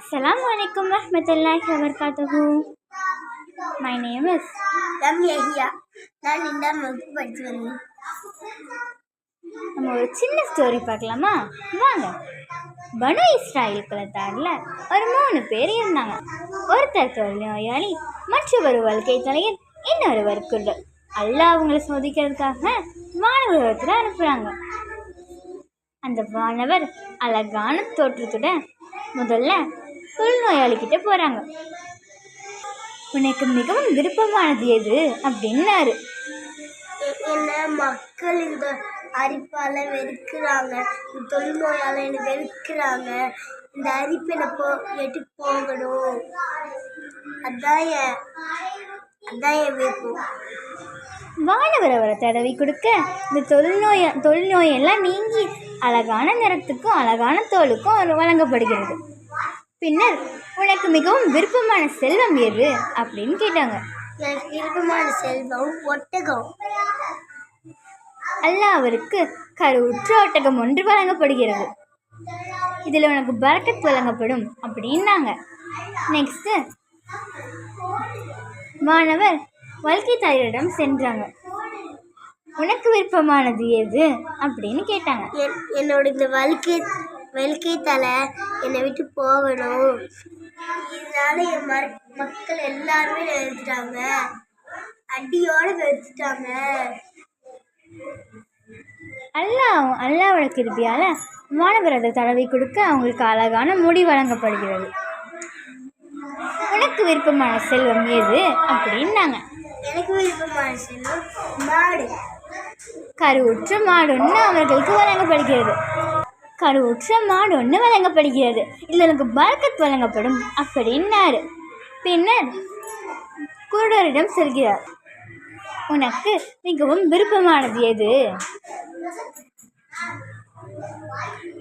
Assalamu alaikum warahmatullahi wabarakatuhu. My name is ரம் யஹியா நான் ரெண்டாம் வகுப்பு படித்து வந்தேன் நம்ம ஒரு சின்ன ஸ்டோரி பார்க்கலாமா? வாங்க. பனு இஸ்ராயில் குலத்தாரில் ஒரு மூணு பேர் இருந்தாங்க. ஒருத்தர் தொழில் நோயாளி மற்றொரு வாழ்க்கை தலைவர் இன்னொருவர் குருடு அல்லாஹ் அவங்கள சோதிக்கிறதுக்காக வானவரத்தில் அனுப்புகிறாங்க அந்த வானவர் அழகான தோற்றத்துடன் முதல்ல தொழில்நோயாளிகிட்ட போகிறாங்க உனக்கு மிகவும் விருப்பமானது எது? அப்படின்னாரு. என்ன மக்கள் இந்த அரிப்பால வெறுக்கிறாங்க. இந்த தொழுநோயால என்னை வெறுக்கிறாங்க. இந்த அரிப்பு என்னை போ எட்டு போகணும். அதான் என் அதான் என் விருப்பம். வானவர் அவரை தடவி கொடுக்க இந்த தொழில்நோய தொழில்நோயெல்லாம் நீங்கி அழகான நிறத்துக்கும் அழகான தோலுக்கும் வழங்கப்படுகிறது. பின்னர் உனக்கு மிகவும் விருப்பமான செல்வம் எது? அப்படின்னு கேட்டாங்க. எனக்கு விருப்பமான செல்வம் ஒட்டகம். அல்லாஹ் அவருக்கு கருவுற்ற ஒட்டகம் ஒன்று வழங்கப்படுகிறது. இதில் உனக்கு பரக்கத் வழங்கப்படும் அப்படின்னாங்க. நெக்ஸ்ட்டு மாணவர் வாழ்க்கை தாயரிடம் சென்றாங்க. உனக்கு விருப்பமானது எது? அப்படின்னு கேட்டாங்க. என் என்னோட இந்த வலிக்கை வலிக்கை தலை என்னை விட்டு போகணும். இதனால என் மக்கள் எல்லாருமே வெறுத்துட்டாங்க. அடியோட வெறுத்துட்டாங்க. அல்லாஹ் அல்லாவோட கிருபியால் மாணவர் அதை தடவி கொடுக்க அவங்களுக்கு அழகான முடி வழங்கப்படுகிறது. உனக்கு விருப்பமான செல்வம் எது? அப்படின்னாங்க. எனக்கு விருப்பமான செல்வம் மாடு. கருவுற்ற மாடு ஒன்று அவர்களுக்கு வழங்கப்படுகிறது. கருவுற்ற மாடு ஒன்று வழங்கப்படுகிறது. இதில் எனக்கு பரக்கத் வழங்கப்படும் அப்படின்னாரு பின்னர் குருடரிடம் செல்கிறார் உனக்கு மிகவும் விருப்பமானது எது?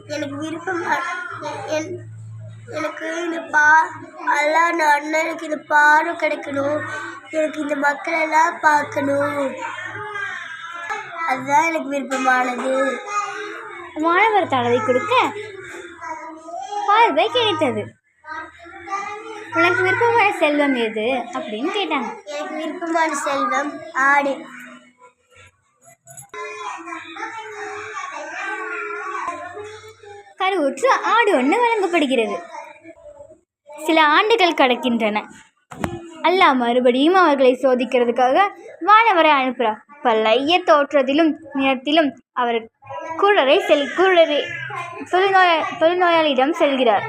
எனக்கு விருப்பமான என் எனக்கு இந்த பா எல்லாம் நான் அண்ணனுக்கு இந்த பார்வை கிடைக்கணும். எனக்கு இந்த மக்களெல்லாம் பார்க்கணும். அதுதான் எனக்கு விருப்பமானது. மாணவர் தடவை கொடுக்க பார்வை கிடைத்தது. உனக்கு விருப்பமான செல்வம் எது? அப்படின்னு கேட்டாங்க. எனக்கு விருப்பமான செல்வம் ஆடு. கருவுற்று ஆடு ஒன்று வழங்கப்படுகிறது. சில ஆண்டுகள் கடக்கின்றன. அல்லாஹ் மறுபடியும் அவர்களை சோதிக்கிறதுக்காக வானவரை அனுப்புகிறார் பழைய தோற்றத்திலும் நிறத்திலும் அவர் குழரை செல் குழரை தொழுநோய தொழுநோயாளியிடம் செல்கிறார்.